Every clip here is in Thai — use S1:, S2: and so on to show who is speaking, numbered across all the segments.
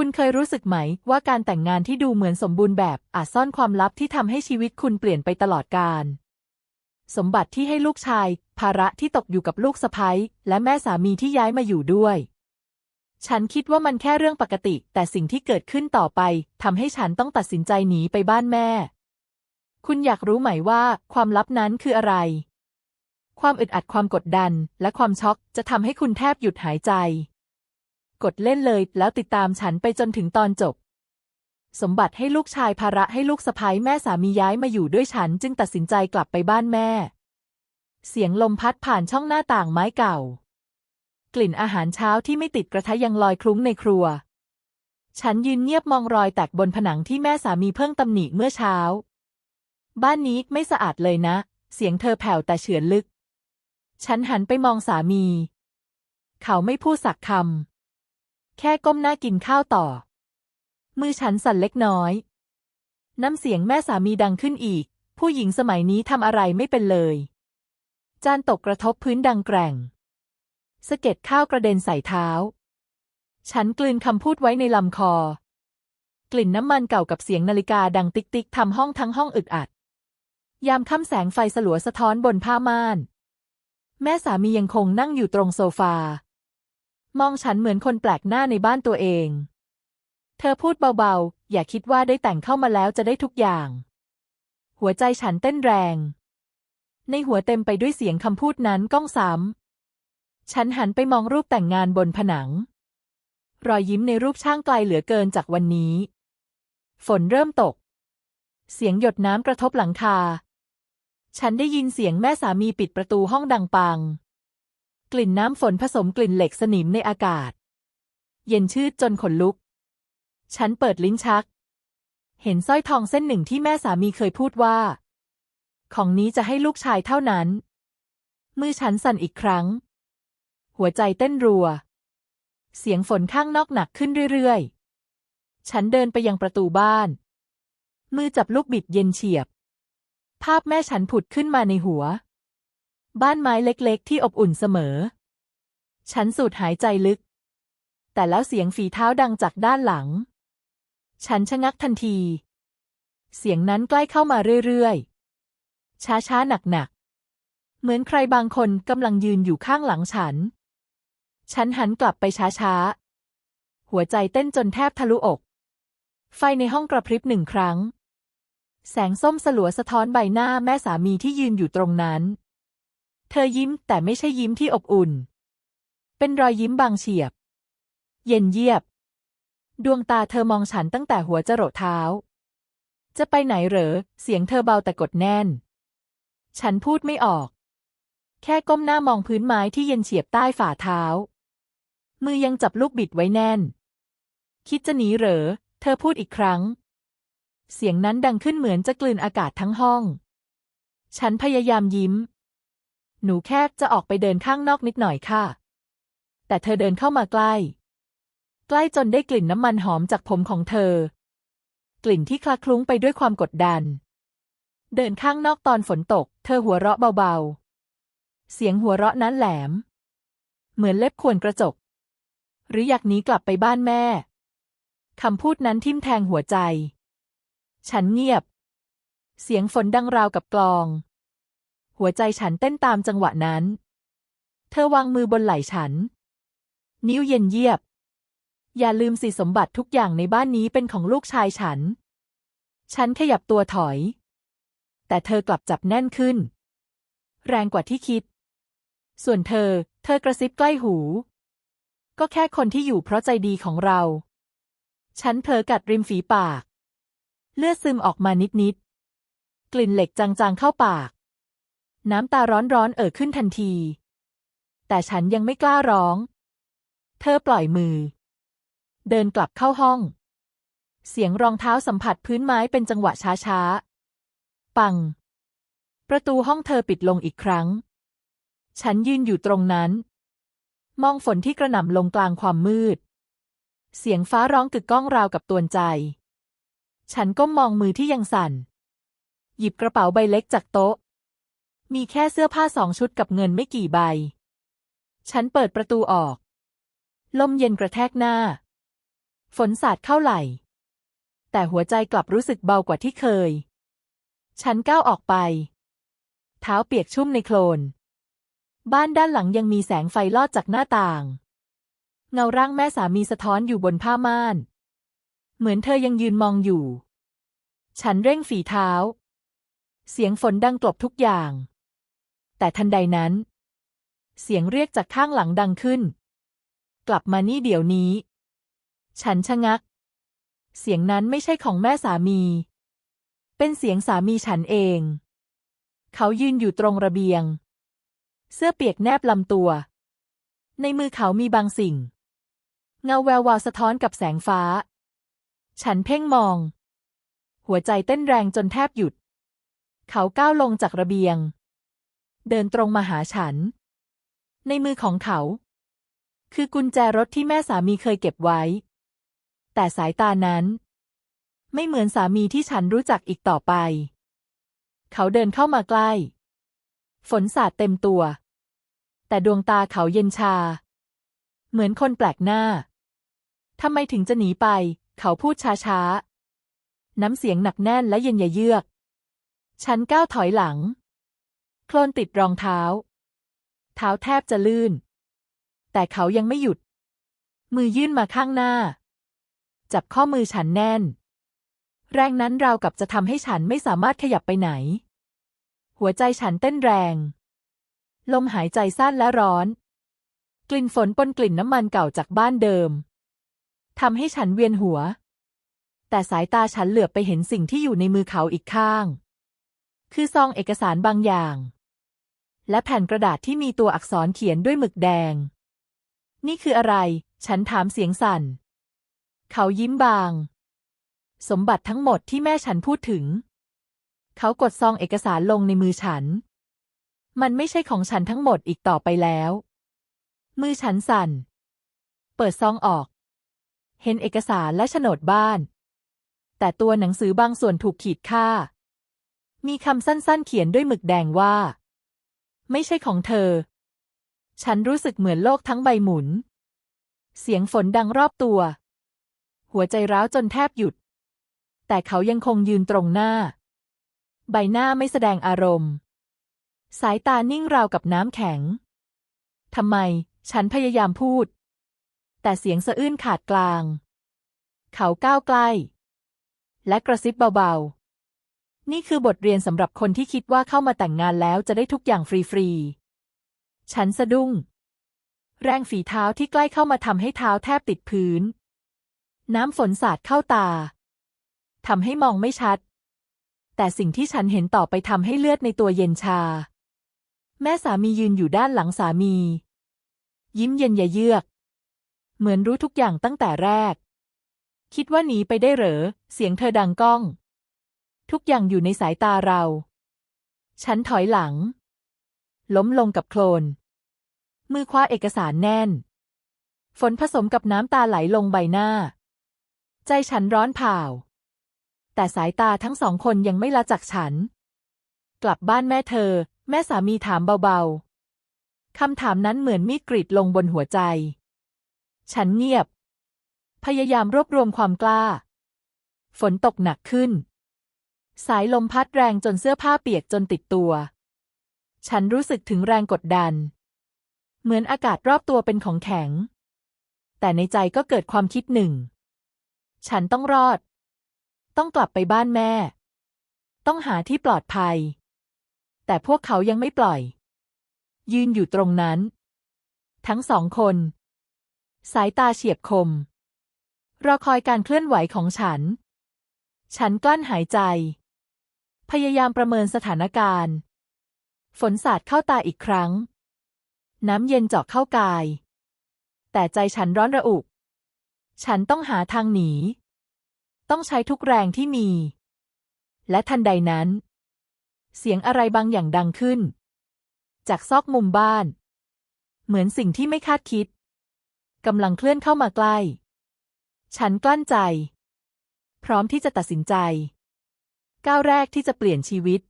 S1: คุณเคยรู้สึกไหม ว่าการแต่งงานที่ดูเหมือนสมบูรณ์แบบอาจซ่อนความลับที่ทำให้ชีวิตคุณเปลี่ยนไปตลอดกาลสมบัติที่ให้ลูกชาย ภาระที่ตกอยู่กับลูกสะใภ้และแม่สามีที่ย้ายมาอยู่ด้วย ฉันคิดว่ามันแค่เรื่องปกติ แต่สิ่งที่เกิดขึ้นต่อไปทำให้ฉันต้องตัดสินใจหนีไปบ้านแม่ คุณอยากรู้ไหมว่า ความลับนั้นคืออะไร ความอึดอัดความกดดัน และความช็อกจะทำให้คุณแทบหยุดหายใจ กดเล่นเลย แล้วติดตามฉันไปจนถึงตอนจบ สมบัติให้ลูกชายภาระให้ลูกสะใภ้แม่สามีย้ายมาอยู่ด้วยฉันจึงตัดสินใจกลับไปบ้านแม่ เสียงลมพัดผ่านช่องหน้าต่างไม้เก่า กลิ่นอาหารเช้าที่ไม่ติดกระทะยังลอยคลุ้งในครัว ฉันยืนเงียบมองรอยแตกบนผนังที่แม่สามีเพิ่งตำหนิเมื่อเช้า บ้านนี้ไม่สะอาดเลยนะ เสียงเธอแผ่วแต่เฉือนลึก ฉันหันไปมองสามี เขาไม่พูดสักคำ แค่ก้มหน้ากินข้าวต่อ มือฉันสั่นเล็กน้อย น้ำเสียงแม่สามีดังขึ้นอีก ผู้หญิงสมัยนี้ทำอะไรไม่เป็นเลย จานตกกระทบพื้นดังแกร่งสะเก็ดข้าวกระเด็นใส่เท้า ฉันกลืนคำพูดไว้ในลำคอ กลิ่นน้ำมันเก่ากับเสียงนาฬิกาดังติ๊กติ๊กทำห้องทั้งห้องอึดอัด ยามค่ำแสงไฟสลัวสะท้อนบนผ้าม่าน แม่สามียังคงนั่งอยู่ตรงโซฟา มองฉันเหมือนคนแปลกหน้าในบ้านตัวเอง เธอพูดเบาๆ อย่าคิดว่าได้แต่งเข้ามาแล้วจะได้ทุกอย่าง หัวใจฉันเต้นแรง ในหัวเต็มไปด้วยเสียงคำพูดนั้นก้องซ้ำ ฉันหันไปมองรูปแต่งงานบนผนัง รอยยิ้มในรูปช่างไกลเหลือเกินจากวันนี้ ฝนเริ่มตก เสียงหยดน้ำกระทบหลังคา ฉันได้ยินเสียงแม่สามีปิดประตูห้องดังปัง กลิ่นน้ำฝนผสมกลิ่นเหล็กสนิมในอากาศ เย็นชืดจนขนลุก ฉันเปิดลิ้นชัก เห็นสร้อยทองเส้นหนึ่งที่แม่สามีเคยพูดว่า ของนี้จะให้ลูกชายเท่านั้น มือฉันสั่นอีกครั้ง หัวใจเต้นรัว เสียงฝนข้างนอกหนักขึ้นเรื่อยๆ ฉันเดินไปยังประตูบ้าน มือจับลูกบิดเย็นเฉียบ ภาพแม่ฉันผุดขึ้นมาในหัว บ้านไม้เล็กๆ ที่อบอุ่นเสมอ ฉันสูดหายใจลึก แต่แล้วเสียงฝีเท้าดังจากด้านหลัง ฉันชะงักทันที เสียงนั้นใกล้เข้ามาเรื่อยๆ ช้าๆ หนักๆ เหมือนใครบางคนกำลังยืนอยู่ข้างหลังฉัน ฉันหันกลับไปช้าๆ หัวใจเต้นจนแทบทะลุอก ไฟในห้องกระพริบหนึ่งครั้ง แสงส้มสลัวสะท้อนใบหน้าแม่สามีที่ยืนอยู่ตรงนั้น เธอยิ้มแต่ไม่ใช่ยิ้มที่อบอุ่น เป็นรอยยิ้มบางเฉียบ เย็นเยียบ ดวงตาเธอมองฉันตั้งแต่หัวจรดเท้า จะไปไหนเหรอ เสียงเธอเบาแต่กดแน่น ฉันพูดไม่ออก แค่ก้มหน้ามองพื้นไม้ที่เย็นเฉียบใต้ฝ่าเท้า มือยังจับลูกบิดไว้แน่น คิดจะหนีเหรอ เธอพูดอีกครั้ง เสียงนั้นดังขึ้นเหมือนจะกลืนอากาศทั้งห้อง ฉันพยายามยิ้ม หนูแค่จะออกไปเดินข้างนอกนิดหน่อยค่ะ แต่เธอเดินเข้ามาใกล้ ใกล้จนได้กลิ่นน้ำมันหอมจากผมของเธอ กลิ่นที่คลาคลุ้งไปด้วยความกดดัน เดินข้างนอกตอนฝนตก เธอหัวเราะเบาๆ เสียงหัวเราะนั้นแหลม เหมือนเล็บข่วนกระจก หรืออยากหนีกลับไปบ้านแม่ คำพูดนั้นทิ่มแทงหัวใจ ฉันเงียบ เสียงฝนดังราวกับกลอง หัวใจฉันเต้นตามจังหวะนั้น เธอวางมือบนไหล่ฉัน นิ้วเย็นเยียบ อย่าลืมสิสมบัติทุกอย่างในบ้านนี้เป็นของลูกชายฉัน ฉันขยับตัวถอย แต่เธอกลับจับแน่นขึ้น แรงกว่าที่คิด ส่วนเธอ เธอกระซิบใกล้หู ก็แค่คนที่อยู่เพราะใจดีของเรา ฉันเผลอกัดริมฝีปาก เลือดซึมออกมานิดๆกลิ่นเหล็กจางๆเข้าปาก น้ำตาร้อนๆเอ่อขึ้นทันที แต่ฉันยังไม่กล้าร้อง เธอปล่อยมือ เดินกลับเข้าห้อง เสียงรองเท้าสัมผัสพื้นไม้เป็นจังหวะช้าๆ ปัง ประตูห้องเธอปิดลงอีกครั้ง ฉันยืนอยู่ตรงนั้น มองฝนที่กระหน่ำลงกลางความมืด เสียงฟ้าร้องกึกก้องราวกับตวนใจ ฉันก้มมองมือที่ยังสั่น หยิบกระเป๋าใบเล็กจากโต๊ะ มีแค่เสื้อผ้าสองชุดกับเงินไม่กี่ใบ ฉันเปิดประตูออก ลมเย็นกระแทกหน้า ฝนสาดเข้าไหล แต่หัวใจกลับรู้สึกเบากว่าที่เคย ฉันก้าวออกไป เท้าเปียกชุ่มในโคลน บ้านด้านหลังยังมีแสงไฟลอดจากหน้าต่าง เงาร่างแม่สามีสะท้อนอยู่บนผ้าม่าน เหมือนเธอยังยืนมองอยู่ ฉันเร่งฝีเท้าเสียงฝนดังกลบทุกอย่าง แต่ทันใดนั้น เสียงเรียกจากข้างหลังดังขึ้น กลับมานี่เดี๋ยวนี้ ฉันชะงัก เสียงนั้นไม่ใช่ของแม่สามี เป็นเสียงสามีฉันเอง เขายืนอยู่ตรงระเบียง เสื้อเปียกแนบลำตัว ในมือเขามีบางสิ่ง เงาแวววาวสะท้อนกับแสงฟ้า ฉันเพ่งมอง หัวใจเต้นแรงจนแทบหยุด เขาก้าวลงจากระเบียง เดินตรงมาหาฉัน ในมือของเขา คือกุญแจรถที่แม่สามีเคยเก็บไว้ แต่สายตานั้น ไม่เหมือนสามีที่ฉันรู้จักอีกต่อไป เขาเดินเข้ามาใกล้ ฝนสาดเต็มตัว แต่ดวงตาเขาเย็นชา เหมือนคนแปลกหน้าทำไมถึงจะหนีไป เขาพูดช้าๆ น้ำเสียงหนักแน่นและเย็นยะเยือก ฉันก้าวถอยหลัง โคลนติดรองเท้า เท้าแทบจะลื่น แต่เขายังไม่หยุด มือยื่นมาข้างหน้า จับข้อมือฉันแน่น แรงนั้นราวกับจะทำให้ฉันไม่สามารถขยับไปไหน หัวใจฉันเต้นแรง ลมหายใจสั้นและร้อน กลิ่นฝนปนกลิ่นน้ำมันเก่าจากบ้านเดิมทำให้ฉันเวียนหัว แต่สายตาฉันเหลือบไปเห็นสิ่งที่อยู่ในมือเขาอีกข้าง คือซองเอกสารบางอย่าง และแผ่นกระดาษที่มีตัวอักษรเขียนด้วยหมึกแดง นี่คืออะไร ฉันถามเสียงสั่น เขายิ้มบาง สมบัติทั้งหมดที่แม่ฉันพูดถึง เขากดซองเอกสารลงในมือฉัน มันไม่ใช่ของฉันทั้งหมดอีกต่อไปแล้ว มือฉันสั่น เปิดซองออก เห็นเอกสารและโฉนดบ้าน แต่ตัวหนังสือบางส่วนถูกขีดค่า มีคำสั้นๆเขียนด้วยหมึกแดงว่า ไม่ใช่ของเธอ ฉันรู้สึกเหมือนโลกทั้งใบหมุน เสียงฝนดังรอบตัว หัวใจร้าวจนแทบหยุด แต่เขายังคงยืนตรงหน้า ใบหน้าไม่แสดงอารมณ์ สายตานิ่งราวกับน้ำแข็ง ทำไม ฉันพยายามพูด แต่เสียงสะอื้นขาดกลาง เขาก้าวใกล้ และกระซิบเบาๆ นี่คือบทเรียนสำหรับคนที่คิดว่าเข้ามาแต่งงานแล้วจะได้ทุกอย่างฟรีๆ ฉันสะดุ้ง แรงฝีเท้าที่ใกล้เข้ามาทำให้เท้าแทบติดพื้น น้ำฝนสาดเข้าตาทำให้มองไม่ชัด แต่สิ่งที่ฉันเห็นต่อไปทำให้เลือดในตัวเย็นชา แม่สามียืนอยู่ด้านหลังสามี ยิ้มเย็นยะเยือก เหมือนรู้ทุกอย่างตั้งแต่แรก คิดว่าหนีไปได้เหรอ เสียงเธอดังก้อง ทุกอย่างอยู่ในสายตาเรา ฉันถอยหลัง ล้มลงกับโคลน มือคว้าเอกสารแน่น ฝนผสมกับน้ำตาไหลลงใบหน้า ใจฉันร้อนเผาแต่สายตาทั้งสองคนยังไม่ละจากฉัน กลับบ้านแม่เธอ แม่สามีถามเบาๆ คำถามนั้นเหมือนมีดกรีดลงบนหัวใจ ฉันเงียบ พยายามรวบรวมความกล้า ฝนตกหนักขึ้น สายลมพัดแรงจนเสื้อผ้าเปียกจนติดตัว ฉันรู้สึกถึงแรงกดดัน เหมือนอากาศรอบตัวเป็นของแข็ง แต่ในใจก็เกิดความคิดหนึ่ง ฉันต้องรอด ต้องกลับไปบ้านแม่ ต้องหาที่ปลอดภัย แต่พวกเขายังไม่ปล่อย ยืนอยู่ตรงนั้น ทั้งสองคน สายตาเฉียบคม รอคอยการเคลื่อนไหวของฉันฉันกลั้นหายใจ พยายามประเมินสถานการณ์ ฝนสาดเข้าตาอีกครั้ง น้ำเย็นเจาะเข้ากาย แต่ใจฉันร้อนระอุ ฉันต้องหาทางหนี ต้องใช้ทุกแรงที่มี และทันใดนั้น เสียงอะไรบางอย่างดังขึ้น จากซอกมุมบ้าน เหมือนสิ่งที่ไม่คาดคิดกำลังเคลื่อนเข้ามาใกล้ ฉันกลั้นใจ พร้อมที่จะตัดสินใจ ก้าวแรกที่จะเปลี่ยนชีวิต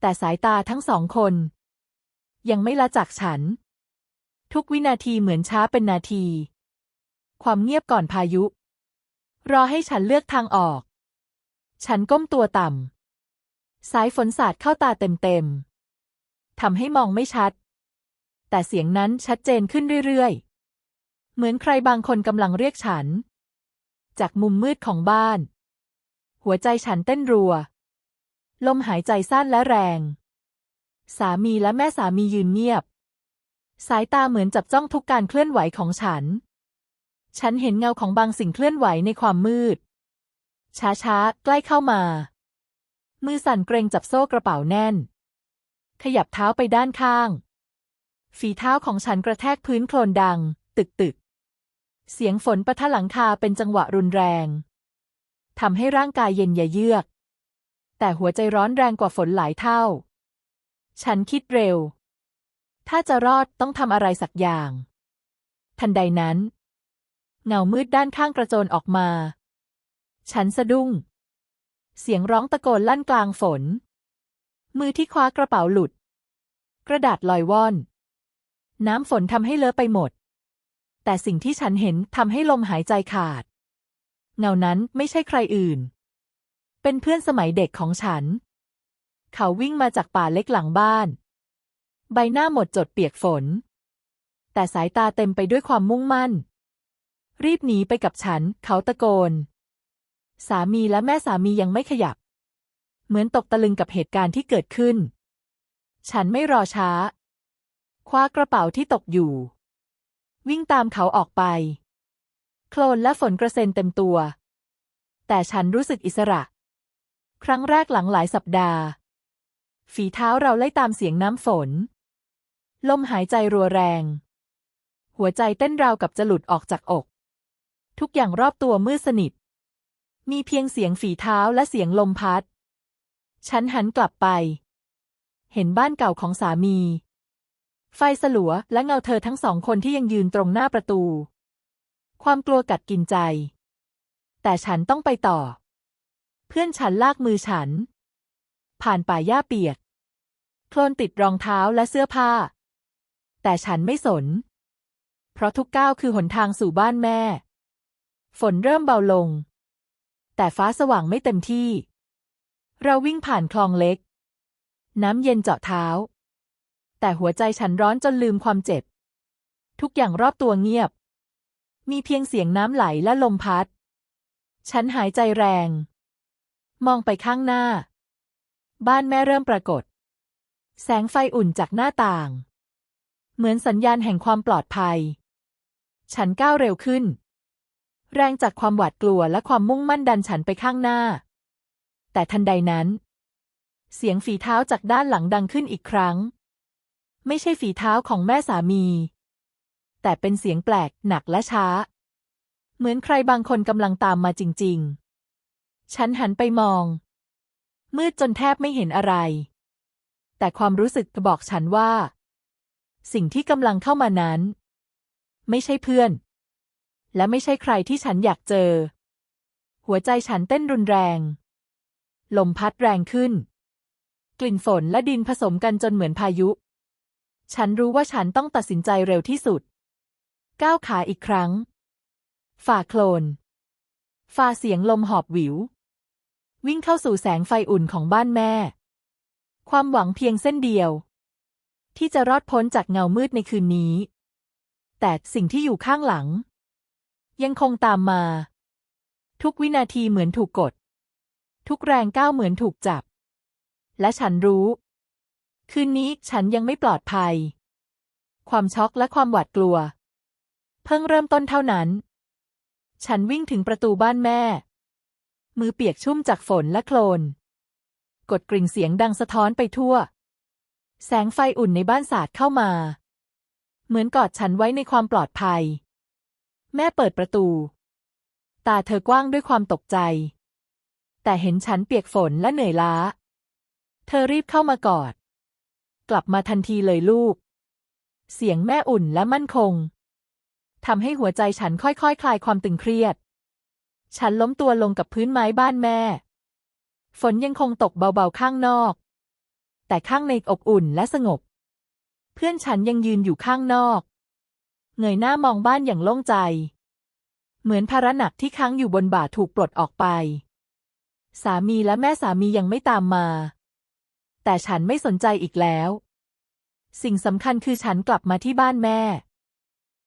S1: แต่สายตาทั้งสองคน ยังไม่ละจากฉัน ทุกวินาทีเหมือนช้าเป็นนาที ความเงียบก่อนพายุ รอให้ฉันเลือกทางออก ฉันก้มตัวต่ำ สายฝนสาดเข้าตาเต็มๆทำให้มองไม่ชัด แต่เสียงนั้นชัดเจนขึ้นเรื่อยๆ เหมือนใครบางคนกำลังเรียกฉัน จากมุมมืดของบ้าน หัวใจฉันเต้นรัว ลมหายใจสั้นและแรง สามีและแม่สามียืนเงียบ สายตาเหมือนจับจ้องทุกการเคลื่อนไหวของฉัน ฉันเห็นเงาของบางสิ่งเคลื่อนไหวในความมืด ช้าๆ ใกล้เข้ามา มือสั่นเกรงจับโซ่กระเป๋าแน่น ขยับเท้าไปด้านข้าง ฝีเท้าของฉันกระแทกพื้นโคลนดัง ตึกตึกๆเสียงฝนปะทะหลังคาเป็นจังหวะรุนแรง ทำให้ร่างกายเย็นยะเยือก แต่หัวใจร้อนแรงกว่าฝนหลายเท่า ฉันคิดเร็ว ถ้าจะรอดต้องทำอะไรสักอย่าง ทันใดนั้น เงามืดด้านข้างกระโจนออกมา ฉันสะดุ้ง เสียงร้องตะโกนลั่นกลางฝน มือที่คว้ากระเป๋าหลุด กระดาษลอยว่อน น้ำฝนทำให้เลอะไปหมด แต่สิ่งที่ฉันเห็นทำให้ลมหายใจขาด เงานั้นไม่ใช่ใครอื่น เป็นเพื่อนสมัยเด็กของฉัน เขาวิ่งมาจากป่าเล็กหลังบ้าน ใบหน้าหมดจดเปียกฝน แต่สายตาเต็มไปด้วยความมุ่งมั่น รีบหนีไปกับฉัน เขาตะโกน สามีและแม่สามียังไม่ขยับ เหมือนตกตะลึงกับเหตุการณ์ที่เกิดขึ้น ฉันไม่รอช้า คว้ากระเป๋าที่ตกอยู่ วิ่งตามเขาออกไป โคลนและฝนกระเซ็นเต็มตัว แต่ฉันรู้สึกอิสระ ครั้งแรกหลังหลายสัปดาห์ ฝีเท้าเราไล่ตามเสียงน้ำฝน ลมหายใจรัวแรง หัวใจเต้นราวกับจะหลุดออกจากอก ทุกอย่างรอบตัวมืดสนิท มีเพียงเสียงฝีเท้าและเสียงลมพัด ฉันหันกลับไป เห็นบ้านเก่าของสามี ไฟสลัวและเงาเธอทั้งสองคนที่ยังยืนตรงหน้าประตู ความกลัวกัดกินใจ แต่ฉันต้องไปต่อ เพื่อนฉันลากมือฉัน ผ่านป่าหญ้าเปียก โคลนติดรองเท้าและเสื้อผ้า แต่ฉันไม่สน เพราะทุกก้าวคือหนทางสู่บ้านแม่ ฝนเริ่มเบาลง แต่ฟ้าสว่างไม่เต็มที่ เราวิ่งผ่านคลองเล็ก น้ำเย็นเจาะเท้า แต่หัวใจฉันร้อนจนลืมความเจ็บ ทุกอย่างรอบตัวเงียบ มีเพียงเสียงน้ำไหลและลมพัด ฉันหายใจแรง มองไปข้างหน้า บ้านแม่เริ่มปรากฏ แสงไฟอุ่นจากหน้าต่าง เหมือนสัญญาณแห่งความปลอดภัย ฉันก้าวเร็วขึ้น แรงจากความหวาดกลัวและความมุ่งมั่นดันฉันไปข้างหน้า แต่ทันใดนั้น เสียงฝีเท้าจากด้านหลังดังขึ้นอีกครั้ง ไม่ใช่ฝีเท้าของแม่สามี แต่เป็นเสียงแปลกหนักและช้า เหมือนใครบางคนกำลังตามมาจริง ๆ ฉันหันไปมอง มืดจนแทบไม่เห็นอะไร แต่ความรู้สึกบอกฉันว่า สิ่งที่กำลังเข้ามานั้น ไม่ใช่เพื่อน และไม่ใช่ใครที่ฉันอยากเจอ หัวใจฉันเต้นรุนแรง ลมพัดแรงขึ้น กลิ่นฝนและดินผสมกันจนเหมือนพายุ ฉันรู้ว่าฉันต้องตัดสินใจเร็วที่สุด ก้าวขาอีกครั้ง ฝ่าโคลน ฝ่าเสียงลมหอบหวิว วิ่งเข้าสู่แสงไฟอุ่นของบ้านแม่ ความหวังเพียงเส้นเดียว ที่จะรอดพ้นจากเงามืดในคืนนี้ แต่สิ่งที่อยู่ข้างหลัง ยังคงตามมา ทุกวินาทีเหมือนถูกกด ทุกแรงก้าวเหมือนถูกจับ และฉันรู้ คืนนี้ฉันยังไม่ปลอดภัย ความช็อกและความหวาดกลัว เพิ่งเริ่มต้นเท่านั้น ฉันวิ่งถึงประตูบ้านแม่ มือเปียกชุ่มจากฝนและโคลน กดกริ่งเสียงดังสะท้อนไปทั่ว แสงไฟอุ่นในบ้านสาดเข้ามา เหมือนกอดฉันไว้ในความปลอดภัย แม่เปิดประตู ตาเธอกว้างด้วยความตกใจ แต่เห็นฉันเปียกฝนและเหนื่อยล้า เธอรีบเข้ามากอด กลับมาทันทีเลยลูก เสียงแม่อุ่นและมั่นคง ทำให้หัวใจฉันค่อยๆคคลายความตึงเครียด ฉันล้มตัวลงกับพื้นไม้บ้านแม่ ฝนยังคงตกเบาๆข้างนอก แต่ข้างในอบอุ่นและสงบ เพื่อนฉันยังยืนอยู่ข้างนอก เงยหน้ามองบ้านอย่างโล่งใจ เหมือนภาระหนักที่ค้างอยู่บนบ่าถูกปลดออกไป สามีและแม่สามียังไม่ตามมา แต่ฉันไม่สนใจอีกแล้ว สิ่งสำคัญคือฉันกลับมาที่บ้านแม่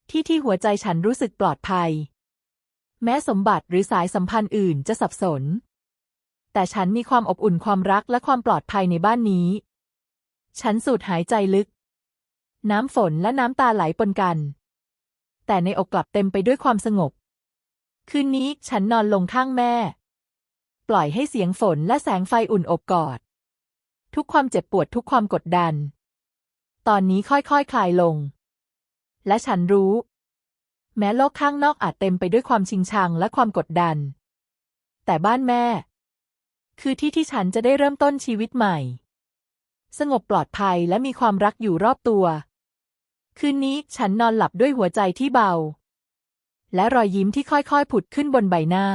S1: ที่ที่หัวใจฉันรู้สึกปลอดภัย แม้สมบัติหรือสายสัมพันธ์อื่นจะสับสน แต่ฉันมีความอบอุ่นความรักและความปลอดภัยในบ้านนี้ ฉันสูดหายใจลึก น้ำฝนและน้ำตาไหลปนกัน แต่ในอกกลับเต็มไปด้วยความสงบ คืนนี้ฉันนอนลงข้างแม่ ปล่อยให้เสียงฝนและแสงไฟอุ่นอบกอด ทุกความเจ็บปวดทุกความกดดัน ตอนนี้ค่อยๆคคลายลง และฉันรู้ แม้โลกข้างนอกอาจเต็มไปด้วยความชิงชังและความกดดัน แต่บ้านแม่ คือที่ที่ฉันจะได้เริ่มต้นชีวิตใหม่ สงบปลอดภัยและมีความรักอยู่รอบตัว คืนนี้ฉันนอนหลับด้วยหัวใจที่เบา และรอยยิ้มที่ค่อยๆผุดขึ้นบนใบหน้า